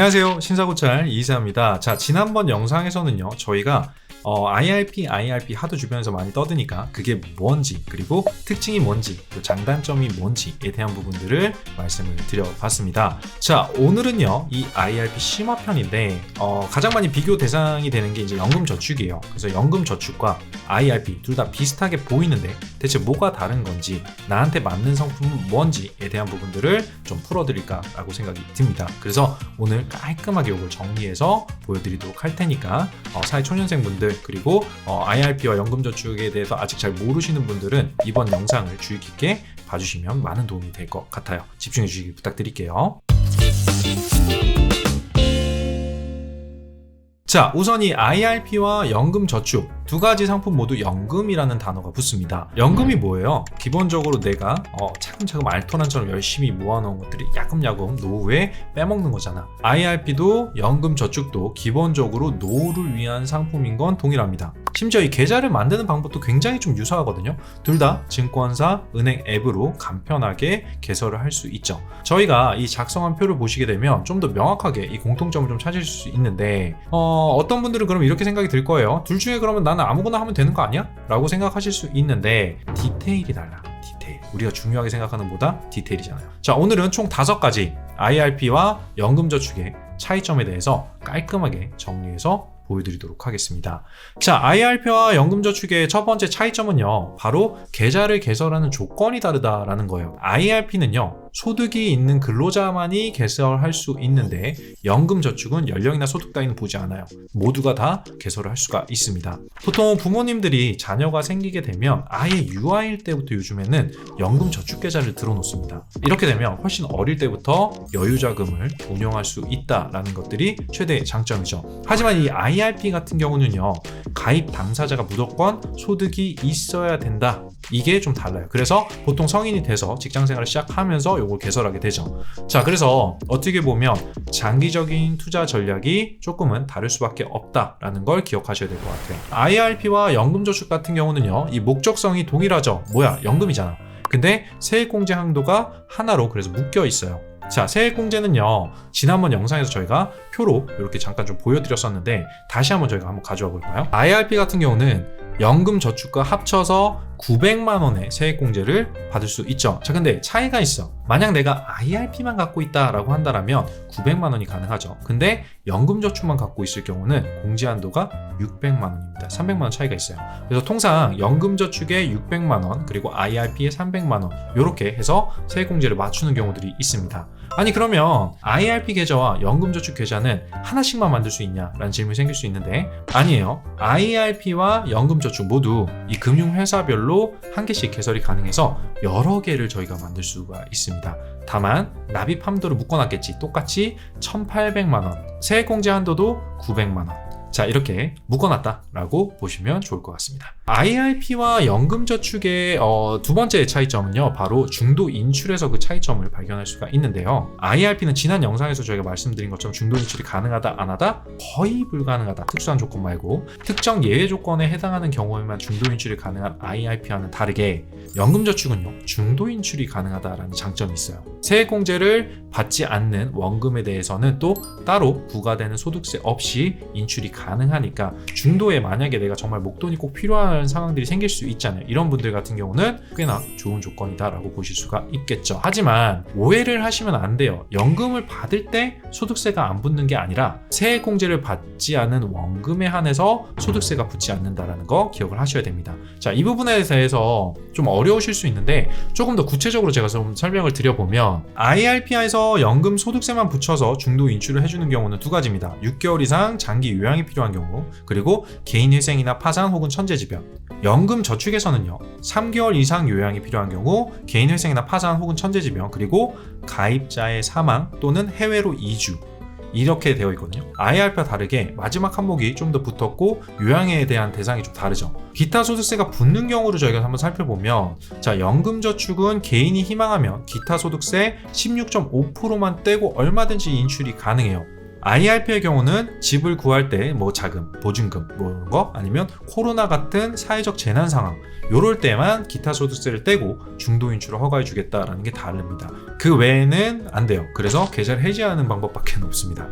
안녕하세요. 신사고찰 이이사입니다. 자, 지난번 영상에서는요, 저희가 어, IRP, IRP 하도 주변에서 많이 떠드니까 그게 뭔지, 그리고 특징이 뭔지, 또 장단점이 뭔지에 대한 부분들을 말씀을 드려봤습니다. 자, 오늘은요, 이 IRP 심화 편인데, 어, 가장 많이 비교 대상이 되는 게 이제 연금저축이에요. 그래서 연금저축과 IRP 둘 다 비슷하게 보이는데, 대체 뭐가 다른 건지, 나한테 맞는 상품은 뭔지에 대한 부분들을 좀 풀어드릴까라고 생각이 듭니다. 그래서 오늘 깔끔하게 이걸 정리해서 보여드리도록 할 테니까, 어, 사회 초년생분들, 그리고 어, IRP와 연금저축에 대해서 아직 잘 모르시는 분들은 이번 영상을 주의 깊게 봐주시면 많은 도움이 될 것 같아요. 집중해 주시기 부탁드릴게요. 자, 우선 이 IRP와 연금저축 두 가지 상품 모두 연금이라는 단어가 붙습니다. 연금이 뭐예요? 기본적으로 내가 어, 차근차근 말토난처럼 열심히 모아놓은 것들이 야금야금 노후에 빼먹는 거잖아. IRP도 연금저축도 기본적으로 노후를 위한 상품인 건 동일합니다. 심지어 이 계좌를 만드는 방법도 굉장히 좀 유사하거든요. 둘 다 증권사, 은행 앱으로 간편하게 개설을 할 수 있죠. 저희가 이 작성한 표를 보시게 되면 좀 더 명확하게 이 공통점을 좀 찾을 수 있는데 어, 어떤 분들은 그럼 이렇게 생각이 들 거예요. 둘 중에 그러면 나는 아무거나 하면 되는 거 아니야? 라고 생각하실 수 있는데 디테일이 달라. 디테일. 우리가 중요하게 생각하는 보다 디테일이잖아요. 자, 오늘은 총 다섯 가지 IRP와 연금저축의 차이점에 대해서 깔끔하게 정리해서 보여드리도록 하겠습니다. 자, IRP와 연금저축의 첫 번째 차이점은요, 바로 계좌를 개설하는 조건이 다르다라는 거예요. IRP는요, 소득이 있는 근로자만이 개설할 수 있는데, 연금저축은 연령이나 소득 따위는 보지 않아요. 모두가 다 개설을 할 수가 있습니다. 보통 부모님들이 자녀가 생기게 되면 아예 유아일 때부터 요즘에는 연금저축 계좌를 들어놓습니다. 이렇게 되면 훨씬 어릴 때부터 여유자금을 운용할 수 있다라는 것들이 최대 장점이죠. 하지만 이 IRP 같은 경우는요, 가입 당사자가 무조건 소득이 있어야 된다. 이게 좀 달라요. 그래서 보통 성인이 돼서 직장 생활을 시작하면서 요걸 개설하게 되죠. 자, 그래서 어떻게 보면 장기적인 투자 전략이 조금은 다를 수밖에 없다라는 걸 기억하셔야 될 것 같아요. IRP와 연금저축 같은 경우는요, 이 목적성이 동일하죠. 뭐야, 연금이잖아. 근데 세액공제 항도가 하나로 그래서 묶여 있어요. 자, 세액공제는요, 지난번 영상에서 저희가 표로 이렇게 잠깐 좀 보여드렸었는데, 다시 한번 저희가 한번 가져와 볼까요? IRP 같은 경우는 연금 저축과 합쳐서 900만 원의 세액공제를 받을 수 있죠. 자, 근데 차이가 있어. 만약 내가 IRP만 갖고 있다라고 한다면 900만 원이 가능하죠. 근데 연금 저축만 갖고 있을 경우는 공제 한도가 600만 원입니다. 300만 원 차이가 있어요. 그래서 통상 연금 저축에 600만 원 그리고 IRP에 300만 원 이렇게 해서 세액공제를 맞추는 경우들이 있습니다. 아니 그러면 IRP 계좌와 연금저축 계좌는 하나씩만 만들 수 있냐라는 질문이 생길 수 있는데 아니에요. IRP와 연금저축 모두 이 금융회사별로 한 개씩 개설이 가능해서 여러 개를 저희가 만들 수가 있습니다. 다만 납입 함도를 묶어놨겠지. 똑같이 1,800만 원, 세액공제 한도도 900만 원. 자, 이렇게 묶어놨다라고 보시면 좋을 것 같습니다. IRP와 연금저축의 어, 두 번째 차이점은요, 바로 중도 인출에서 그 차이점을 발견할 수가 있는데요. IRP는 지난 영상에서 저희가 말씀드린 것처럼 중도 인출이 가능하다, 안 하다? 거의 불가능하다. 특수한 조건 말고 특정 예외 조건에 해당하는 경우에만 중도 인출이 가능한 IRP와는 다르게 연금저축은요, 중도 인출이 가능하다라는 장점이 있어요. 세액공제를 받지 않는 원금에 대해서는 또 따로 부과되는 소득세 없이 인출이 가능하니까 중도에 만약에 내가 정말 목돈이 꼭 필요한 상황들이 생길 수 있잖아요. 이런 분들 같은 경우는 꽤나 좋은 조건이다라고 보실 수가 있겠죠. 하지만 오해를 하시면 안 돼요. 연금을 받을 때 소득세가 안 붙는 게 아니라 세액공제를 받지 않은 원금에 한해서 소득세가 붙지 않는다라는 거 기억을 하셔야 됩니다. 자, 이 부분에 대해서 좀 어려우실 수 있는데 조금 더 구체적으로 제가 좀 설명을 드려보면 IRP에서 연금 소득세만 붙여서 중도 인출을 해주는 경우는 두 가지입니다. 6개월 이상 장기 요양이 필요한 경우 그리고 개인 회생이나 파산 혹은 천재지변 연금 저축에서는요 3개월 이상 요양이 필요한 경우 개인 회생이나 파산 혹은 천재지변 그리고 가입자의 사망 또는 해외로 이주 이렇게 되어 있거든요. IRP와 다르게 마지막 항목이 좀 더 붙었고 요양에 대한 대상이 좀 다르죠. 기타 소득세가 붙는 경우를 저희가 한번 살펴보면 자 연금저축은 개인이 희망하면 기타 소득세 16.5%만 떼고 얼마든지 인출이 가능해요. IRP의 경우는 집을 구할 때 뭐 자금, 보증금 뭐 이런 거 아니면 코로나 같은 사회적 재난 상황 요럴 때만 기타 소득세를 떼고 중도 인출을 허가해 주겠다라는 게 다릅니다. 그 외에는 안 돼요. 그래서 계좌를 해지하는 방법밖에 없습니다.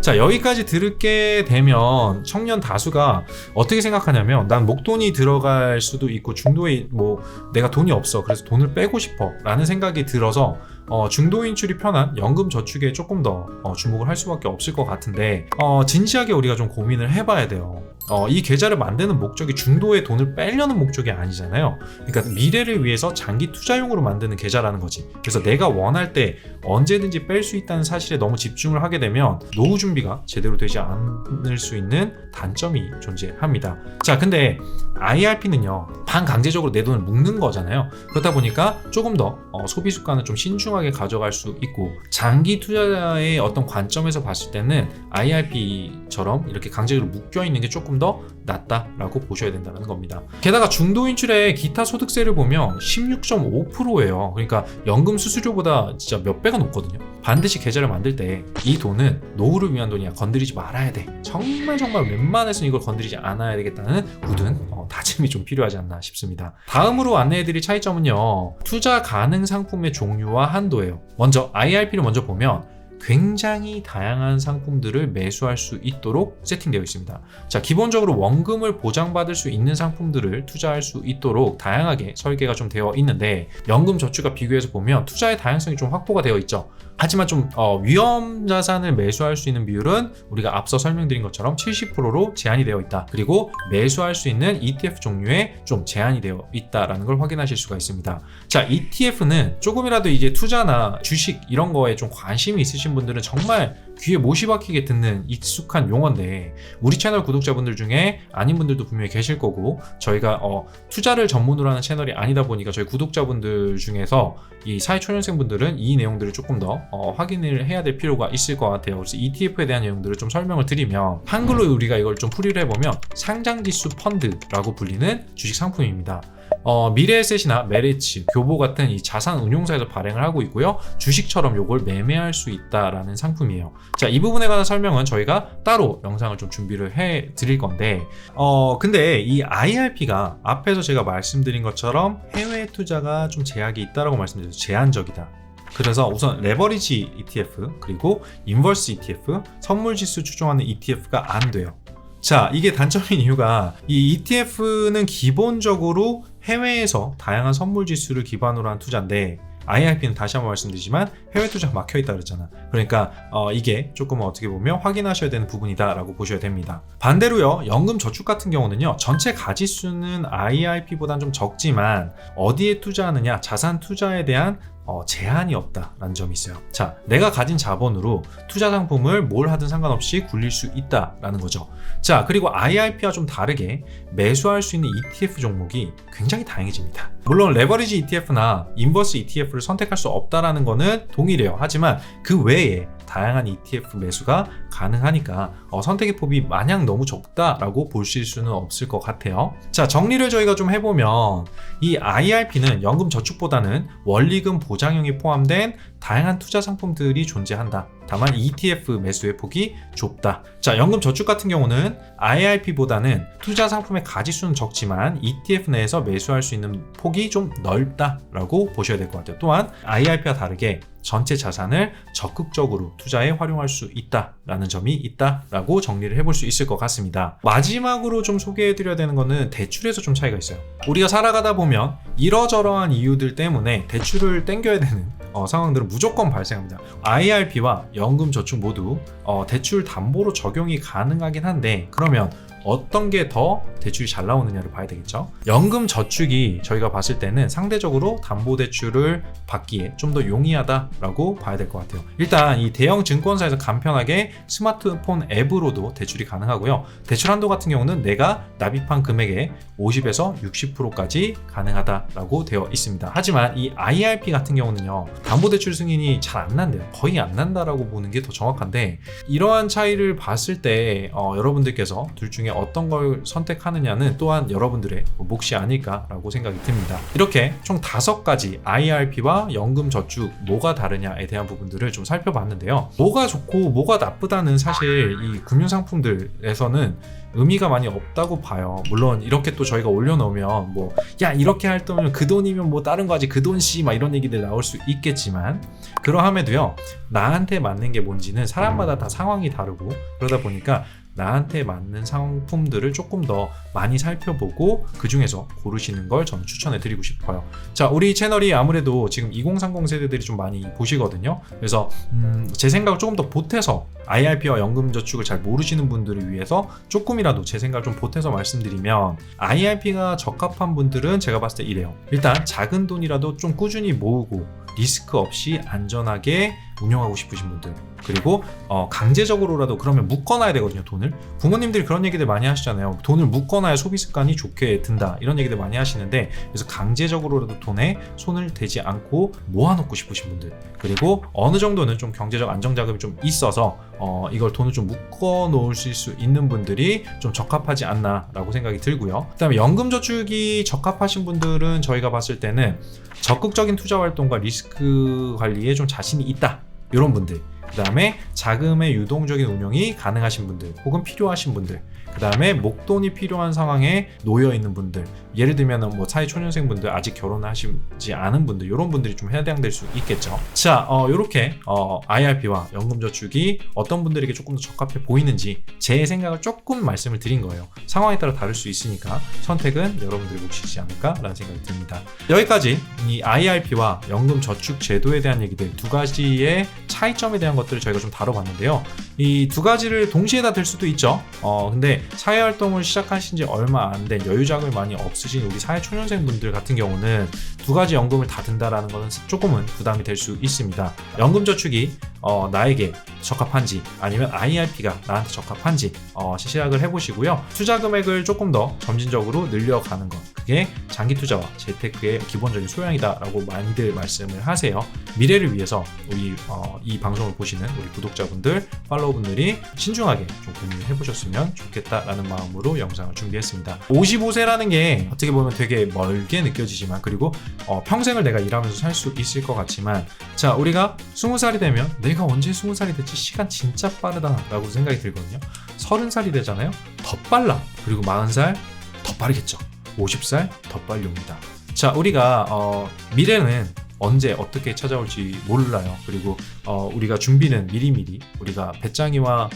자 여기까지 들을게 되면 청년 다수가 어떻게 생각하냐면 난 목돈이 들어갈 수도 있고 중도에 뭐 내가 돈이 없어 그래서 돈을 빼고 싶어라는 생각이 들어서 어, 중도 인출이 편한 연금 저축에 조금 더 어, 주목을 할 수밖에 없을 것 같은데 어, 진지하게 우리가 좀 고민을 해봐야 돼요. 어, 이 계좌를 만드는 목적이 중도에 돈을 빼려는 목적이 아니잖아요. 그러니까 미래를 위해서 장기 투자용으로 만드는 계좌라는 거지. 그래서 내가 원할 때 언제든지 뺄 수 있다는 사실에 너무 집중을 하게 되면 노후 준비가 제대로 되지 않을 수 있는 단점이 존재합니다. 자, 근데 IRP는요, 반강제적으로 내 돈을 묶는 거잖아요. 그러다 보니까 조금 더 어, 소비 습관을 좀 신중하게 가져갈 수 있고, 장기 투자의 어떤 관점에서 봤을 때는 IRP처럼 이렇게 강제적으로 묶여 있는 게 조금 더 낫다라고 보셔야 된다는 겁니다. 게다가 중도 인출의 기타 소득세를 보면 16.5%예요. 그러니까 연금 수수료보다 진짜 몇 배가 높거든요. 반드시 계좌를 만들 때 이 돈은 노후를 위한 돈이야. 건드리지 말아야 돼. 정말 정말 웬만해서는 이걸 건드리지 않아야 되겠다는 굳은 어, 다짐이 좀 필요하지 않나 싶습니다. 다음으로 안내해드릴 차이점은요. 투자 가능 상품의 종류와 한도예요. 먼저 IRP를 먼저 보면 굉장히 다양한 상품들을 매수할 수 있도록 세팅되어 있습니다. 자, 기본적으로 원금을 보장받을 수 있는 상품들을 투자할 수 있도록 다양하게 설계가 좀 되어 있는데 연금 저축과 비교해서 보면 투자의 다양성이 좀 확보가 되어 있죠. 하지만 좀 어, 위험 자산을 매수할 수 있는 비율은 우리가 앞서 설명드린 것처럼 70%로 제한이 되어 있다. 그리고 매수할 수 있는 ETF 종류에 좀 제한이 되어 있다라는 걸 확인하실 수가 있습니다. 자, ETF는 조금이라도 이제 투자나 주식 이런 거에 좀 관심이 있으신 분들은 정말 귀에 못이 박히게 듣는 익숙한 용어인데 우리 채널 구독자분들 중에 아닌 분들도 분명히 계실 거고 저희가 어, 투자를 전문으로 하는 채널이 아니다 보니까 저희 구독자분들 중에서 이 사회초년생분들은 이 내용들을 조금 더 어, 확인을 해야 될 필요가 있을 것 같아요. 그래서 ETF에 대한 내용들을 좀 설명을 드리면 한글로 우리가 이걸 좀 풀이를 해보면 상장지수 펀드라고 불리는 주식 상품입니다. 어, 미래에셋이나 메리츠, 교보 같은 이 자산 운용사에서 발행을 하고 있고요. 주식처럼 요걸 매매할 수 있다라는 상품이에요. 자, 이 부분에 관한 설명은 저희가 따로 영상을 좀 준비를 해 드릴 건데, 어, 근데 이 IRP가 앞에서 제가 말씀드린 것처럼 해외 투자가 좀 제약이 있다라고 말씀드렸죠. 제한적이다. 그래서 우선 레버리지 ETF 그리고 인버스 ETF 선물 지수 추종하는 ETF가 안 돼요. 자, 이게 단점인 이유가 이 ETF는 기본적으로 해외에서 다양한 선물 지수를 기반으로 한 투자인데 IRP는 다시 한번 말씀드리지만 해외 투자 막혀 있다 그랬잖아. 그러니까 어, 이게 조금 어떻게 보면 확인하셔야 되는 부분이다라고 보셔야 됩니다. 반대로요, 연금 저축 같은 경우는요, 전체 가지수는 IRP보다는 좀 적지만 어디에 투자하느냐, 자산 투자에 대한 어, 제한이 없다라는 점이 있어요. 자, 내가 가진 자본으로 투자 상품을 뭘 하든 상관없이 굴릴 수 있다라는 거죠. 자, 그리고 IRP와 좀 다르게 매수할 수 있는 ETF 종목이 굉장히 다양해집니다. 물론 레버리지 ETF나 인버스 ETF를 선택할 수 없다라는 거는 동일해요. 하지만 그 외에 다양한 ETF 매수가 가능하니까 어, 선택의 폭이 마냥 너무 적다라고 보실 수는 없을 것 같아요. 자, 정리를 저희가 좀 해보면 이 IRP는 연금 저축보다는 원리금 보장형이 포함된 다양한 투자 상품들이 존재한다. 다만 ETF 매수의 폭이 좁다. 자, 연금 저축 같은 경우는 IRP보다는 투자 상품의 가지수는 적지만 ETF 내에서 매수할 수 있는 폭이 좀 넓다라고 보셔야 될 것 같아요. 또한 IRP와 다르게 전체 자산을 적극적으로 투자에 활용할 수 있다라는 점이 있다라고 정리를 해볼 수 있을 것 같습니다. 마지막으로 좀 소개해드려야 되는 거는 대출에서 좀 차이가 있어요. 우리가 살아가다 보면 이러저러한 이유들 때문에 대출을 땡겨야 되는 어, 상황들은 무조건 발생합니다. IRP와 연금 저축 모두 어, 대출 담보로 적용이 가능하긴 한데 그러면 어떤 게 더 대출이 잘 나오느냐를 봐야 되겠죠. 연금 저축이 저희가 봤을 때는 상대적으로 담보 대출을 받기에 좀 더 용이하다라고 봐야 될 것 같아요. 일단 이 대형 증권사에서 간편하게 스마트폰 앱으로도 대출이 가능하고요. 대출 한도 같은 경우는 내가 납입한 금액의 50에서 60%까지 가능하다라고 되어 있습니다. 하지만 이 IRP 같은 경우는요. 담보 대출 승인이 잘 안 난대요. 거의 안 난다라고 보는 게 더 정확한데 이러한 차이를 봤을 때 어, 여러분들께서 둘 중에 중에 어떤 걸 선택하느냐는 또한 여러분들의 몫이 아닐까라고 생각이 듭니다. 이렇게 총 다섯 가지 IRP와 연금 저축 뭐가 다르냐에 대한 부분들을 좀 살펴봤는데요. 뭐가 좋고 뭐가 나쁘다는 사실 이 금융 상품들에서는 의미가 많이 없다고 봐요. 물론 이렇게 또 저희가 올려놓으면 뭐 야 이렇게 할 돈이면 그 돈이면 뭐 다른 거 하지 그 돈씨 막 이런 얘기들 나올 수 있겠지만 그러함에도요 나한테 맞는 게 뭔지는 사람마다 다 상황이 다르고 그러다 보니까 나한테 맞는 상품들을 조금 더 많이 살펴보고 그 중에서 고르시는 걸 저는 추천해 드리고 싶어요. 자, 우리 채널이 아무래도 지금 2030 세대들이 좀 많이 보시거든요. 그래서 음, 제 생각을 조금 더 보태서 IRP와 연금저축을 잘 모르시는 분들을 위해서 조금이라도 제 생각을 좀 보태서 말씀드리면 IRP가 적합한 분들은 제가 봤을 때 이래요. 일단 작은 돈이라도 좀 꾸준히 모으고 리스크 없이 안전하게 운영하고 싶으신 분들. 그리고 어, 강제적으로라도 그러면 묶어놔야 되거든요 돈을. 부모님들이 그런 얘기들 많이 하시잖아요. 돈을 묶어놔야 소비 습관이 좋게 든다. 이런 얘기들 많이 하시는데 그래서 강제적으로라도 돈에 손을 대지 않고 모아놓고 싶으신 분들. 그리고 어느 정도는 좀 경제적 안정 자금이 좀 있어서 어, 이걸 돈을 좀 묶어 놓으실 수 있는 분들이 좀 적합하지 않나라고 생각이 들고요. 그다음에 연금 저축이 적합하신 분들은 저희가 봤을 때는 적극적인 투자 활동과 리스크 관리에 좀 자신이 있다 이런 분들 그 다음에 자금의 유동적인 운용이 가능하신 분들 혹은 필요하신 분들 그 다음에 목돈이 필요한 상황에 놓여 있는 분들 예를 들면 뭐 사회 초년생 분들 아직 결혼하시지 않은 분들 이런 분들이 좀 해당될 수 있겠죠. 자 어, 이렇게 어, IRP와 연금저축이 어떤 분들에게 조금 더 적합해 보이는지 제 생각을 조금 말씀을 드린 거예요. 상황에 따라 다를 수 있으니까 선택은 여러분들의 몫이지 않을까라는 생각이 듭니다. 여기까지 이 IRP와 연금저축 제도에 대한 얘기들 두 가지의 차이점에 대한 것들을 저희가 좀 다뤄봤는데요. 이 두 가지를 동시에 다들 수도 있죠. 어 근데 사회 활동을 시작하신 지 얼마 안 된 여유자금이 많이 없으신 우리 사회 초년생 분들 같은 경우는 두 가지 연금을 다 든다라는 것은 조금은 부담이 될 수 있습니다. 연금 저축이 어, 나에게 적합한지 아니면 IRP가 나한테 적합한지 어, 시작을 해보시고요. 투자 금액을 조금 더 점진적으로 늘려가는 것 그게 장기 투자와 재테크의 기본적인 소양이다라고 많이들 말씀을 하세요. 미래를 위해서 우리 어, 이 방송을 보시는 우리 구독자분들, 팔로우분들이 신중하게 좀 고민을 해보셨으면 좋겠다라는 마음으로 영상을 준비했습니다. 55세라는 게 어떻게 보면 되게 멀게 느껴지지만 그리고 어, 평생을 내가 일하면서 살 수 있을 것 같지만 자 우리가 20살이 되면 내가 언제 20살이 됐지 시간 진짜 빠르다 라고 생각이 들거든요. 30살이 되잖아요. 더 빨라. 그리고 40살 더 빠르겠죠. 50살 더 빨리 옵니다. 자 우리가 어, 미래는 언제 어떻게 찾아올지 몰라요. 그리고 어, 우리가 준비는 미리미리 우리가 배짱이와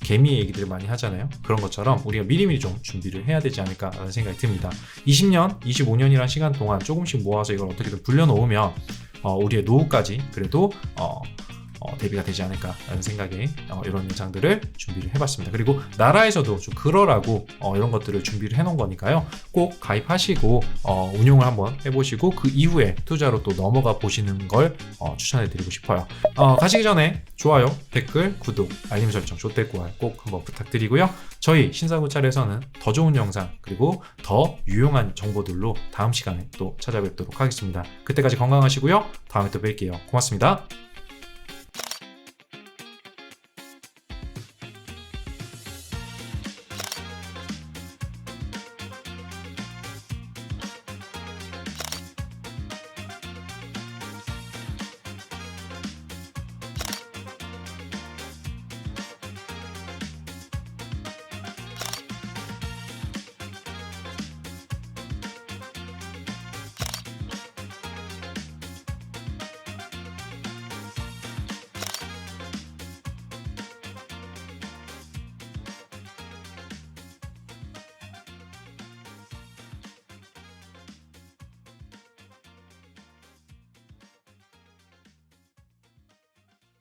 개미 얘기들을 많이 하잖아요. 그런 것처럼 우리가 미리미리 좀 준비를 해야 되지 않을까라는 생각이 듭니다. 20년, 25년이라는 시간 동안 조금씩 모아서 이걸 어떻게든 불려놓으면 어, 우리의 노후까지 그래도 어, 어, 대비가 되지 않을까라는 생각에 어, 이런 영상들을 준비를 해봤습니다. 그리고 나라에서도 좀 그러라고 어, 이런 것들을 준비를 해놓은 거니까요. 꼭 가입하시고 어, 운용을 한번 해보시고 그 이후에 투자로 또 넘어가 보시는 걸 어, 추천해드리고 싶어요. 어, 가시기 전에 좋아요, 댓글, 구독, 알림 설정, 조댓구알 꼭 한번 부탁드리고요. 저희 신사구찰에서는 더 좋은 영상 그리고 더 유용한 정보들로 다음 시간에 또 찾아뵙도록 하겠습니다. 그때까지 건강하시고요. 다음에 또 뵐게요. 고맙습니다.